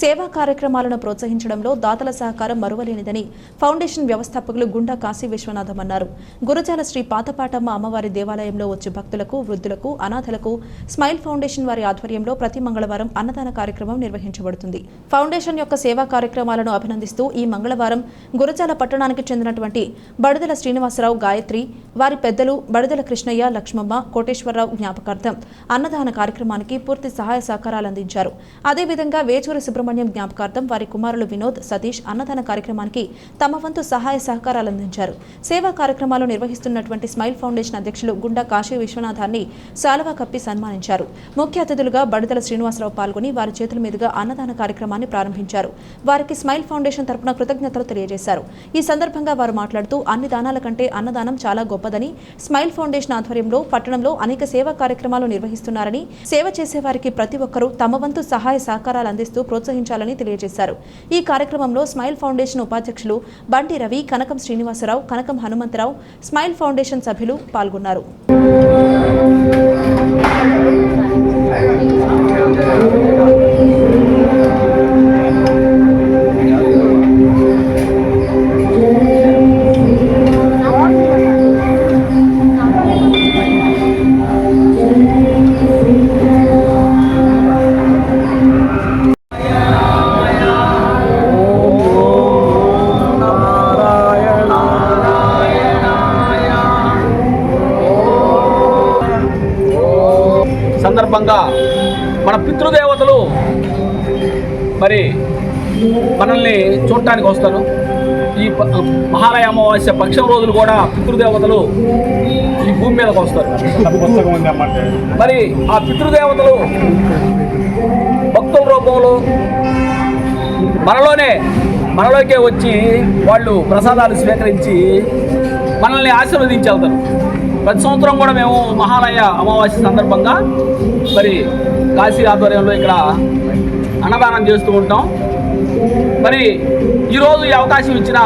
సేవా కార్యక్రమాలను ప్రోత్సహించడంలో దాతల సహకారం మరువలేనిదని ఫౌండేషన్ వ్యవస్థాపకులు గుండా కాశీ విశ్వనాథం అన్నారు. గురజాల శ్రీ పాతపాటమ్మ అమ్మవారి దేవాలయంలో వచ్చే భక్తులకు వృద్ధులకు అనాథలకు స్మైల్ ఫౌండేషన్ వారి ఆధ్వర్యంలో ప్రతి మంగళవారం అన్నదాన కార్యక్రమం నిర్వహించబడుతుంది. ఫౌండేషన్ యొక్క సేవా కార్యక్రమాలను అభినందిస్తూ ఈ మంగళవారం గురజాల పట్టణానికి చెందినటువంటి బడుదల శ్రీనివాసరావు గాయత్రి వారి పెద్దలు బడుదల కృష్ణయ్య లక్ష్మమ్మ కోటేశ్వరరావు జ్ఞాపకార్థం అన్నదాన కార్యక్రమానికి పూర్తి సహాయ సహకారాలు అందించారు. అదేవిధంగా వేచూరి సుబ్రహ్మణ్యం జ్ఞాపకార్థం వారి కుమారులు వినోద్ సతీష్ అన్నదాన కార్యక్రమానికి తమ వంతు సహాయ సహకారాలు అందించారు. సేవా కార్యక్రమాలు నిర్వహిస్తున్నటువంటి స్మైల్ ఫౌండేషన్ అధ్యక్షులు గుండా కాశీ విశ్వనాథాన్ని శాలువా కప్పి సన్మానించారు. ముఖ్య అతిథులుగా బడుదల శ్రీనివాసరావు పాల్గొని వారి చేతుల మీదుగా అన్నదాన కార్యక్రమాన్ని ప్రారంభించారు. వారికి స్మైల్ ఫౌండేషన్ తరపున కృతజ్ఞతలు తెలియజేశారు. ఈ సందర్భంగా వారు మాట్లాడుతూ అన్ని దానాల కంటే అన్నదానం చాలా గొప్పదని స్మైల్ ఫౌండేషన్ ఆధ్వర్యంలో పట్టణంలో అనేక సేవా కార్యక్రమాలు నిర్వహిస్తున్నారని సేవ చేసే వారికి ప్రతి ఒక్కరూ తమ వంతు సహాయ సహకారాలు అందిస్తూ ప్రోత్సహించాలని తెలియజేశారు. ఈ కార్యక్రమంలో స్మైల్ ఫౌండేషన్ ఉపాధ్యక్షులు బండి రవి కనకం శ్రీనివాసరావు కనకం హనుమంతరావు స్మైల్ ఫౌండేషన్ సభ్యులు పాల్గొన్నారు. సందర్భంగా మన పితృదేవతలు మరి మనల్ని చూడటానికి వస్తారు. ఈ మహాలయ అమావాస్య పక్షం రోజులు కూడా పితృదేవతలు ఈ భూమి మీదకి వస్తారు. మరి ఆ పితృదేవతలు భక్తుల రూపంలో మనలోనే మనలోకే వచ్చి వాళ్ళు ప్రసాదాలు స్వీకరించి మనల్ని ఆశీర్వదించి వెళ్తారు. ప్రతి సంవత్సరం కూడా మేము మహాలయ అమావాస్య సందర్భంగా మరి కాశీ ఆధ్వర్యంలో ఇక్కడ అన్నదానం చేస్తూ ఉంటాం. మరి ఈరోజు ఈ అవకాశం ఇచ్చిన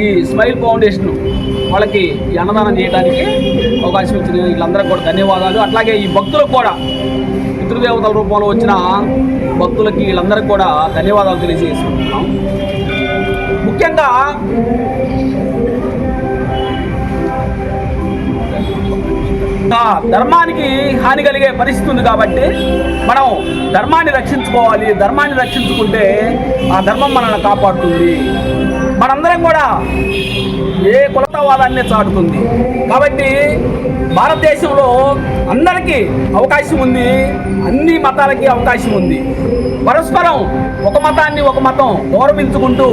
ఈ స్మైల్ ఫౌండేషన్ వాళ్ళకి ఈ అన్నదానం చేయడానికి అవకాశం ఇచ్చిన వీళ్ళందరికీ కూడా ధన్యవాదాలు. అట్లాగే ఈ భక్తులకు కూడా పితృదేవతల రూపంలో వచ్చిన భక్తులకి వీళ్ళందరికీ కూడా ధన్యవాదాలు తెలియజేసుకుంటున్నాం. ముఖ్యంగా ధర్మానికి హాని కలిగే పరిస్థితి ఉంది కాబట్టి మనం ధర్మాన్ని రక్షించుకోవాలి. ధర్మాన్ని రక్షించుకుంటే ఆ ధర్మం మనల్ని కాపాడుతుంది. మనందరం కూడా ఏ కులతవాదాన్ని చాటుతుంది. కాబట్టి భారతదేశంలో అందరికీ అవకాశం ఉంది. అన్ని మతాలకి అవకాశం ఉంది. పరస్పరం ఒక మతాన్ని ఒక మతం గౌరవించుకుంటూ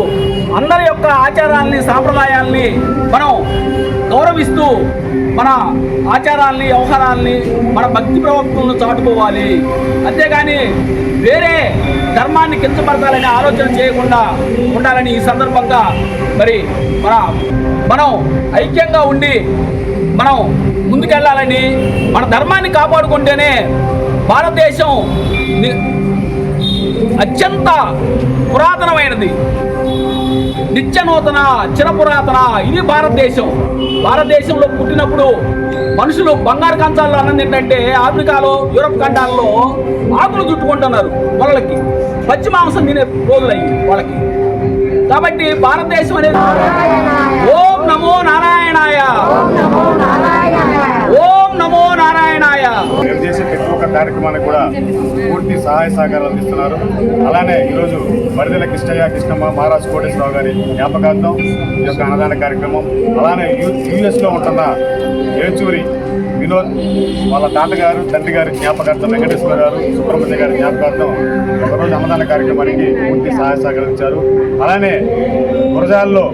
అందరి యొక్క ఆచారాల్ని సాంప్రదాయాల్ని మనం గౌరవిస్తూ మన ఆచారాల్ని వ్యవహారాల్ని మన భక్తి ప్రవక్తులను చాటుకోవాలి. అంతేగాని వేరే ధర్మాన్ని కించపరచాలనే ఆలోచన చేయకుండా ఉండాలని ఈ సందర్భంగా మరి మన మనం ఐక్యంగా ఉండి మనం ముందుకెళ్ళాలని మన ధర్మాన్ని కాపాడుకుంటేనే భారతదేశం అత్యంత పురాతనమైనది. నిత్య నూతన చిరపురాతన ఇది భారతదేశం. భారతదేశంలో పుట్టినప్పుడు మనుషులు బంగారు కంచాల్లో అన్నది ఏంటంటే ఆఫ్రికాలో యూరప్ ఖండాల్లో ఆకులు చుట్టుకుంటున్నారు వాళ్ళకి. పచ్చి మాంసం తినే రోజులయ్యి వాళ్ళకి. కాబట్టి భారతదేశం అనేది ఓం నమో నారాయణాయ ఓం నమో నారాయణాయ మేము చేసే ప్రతి ఒక్క కార్యక్రమానికి కూడా పూర్తి సహాయ సహకారాలు అందిస్తున్నారు. అలానే ఈరోజు మరిదల కృష్ణయ్య కృష్ణమ్మ మహారాజ్ కోటేశ్వరరావు గారి జ్ఞాపకార్థం ఈ యొక్క అన్నదాన కార్యక్రమం. అలానే యూఎస్లో ఉంటున్న ఏచూరి వినోద్ వాళ్ళ తాతగారు తండ్రి గారి జ్ఞాపకార్థం వెంకటేశ్వర గారు సుబ్రహ్మణ్య గారి జ్ఞాపకార్థం ఒకరోజు అన్నదాన కార్యక్రమానికి పూర్తి సహాయ సహకరించారు అలానే గురజాల్లో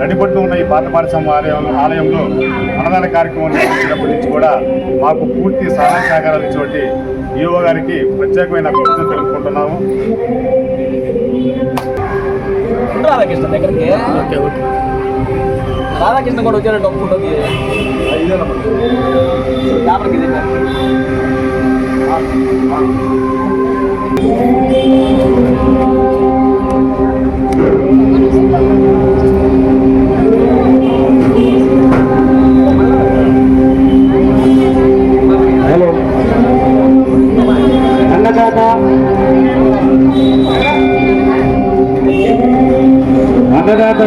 నడిపట్టు ఉన్న ఈ పాతపాటి సమ ఆలయం ఆలయంలో అన్నదాన కార్యక్రమం నిర్వహించినప్పటి నుంచి కూడా మాకు పూర్తి సహాయ సహకారాలు ఇచ్చినటువంటి ఈఓ గారికి ప్రత్యేకమైన కృతజ్ఞతలు తెలుపుకుంటున్నాము. రాధాకృష్ణ కూడా వచ్చేటట్టు ఒప్పుకుంటుంది. కెమెరాకి అన్నదాత.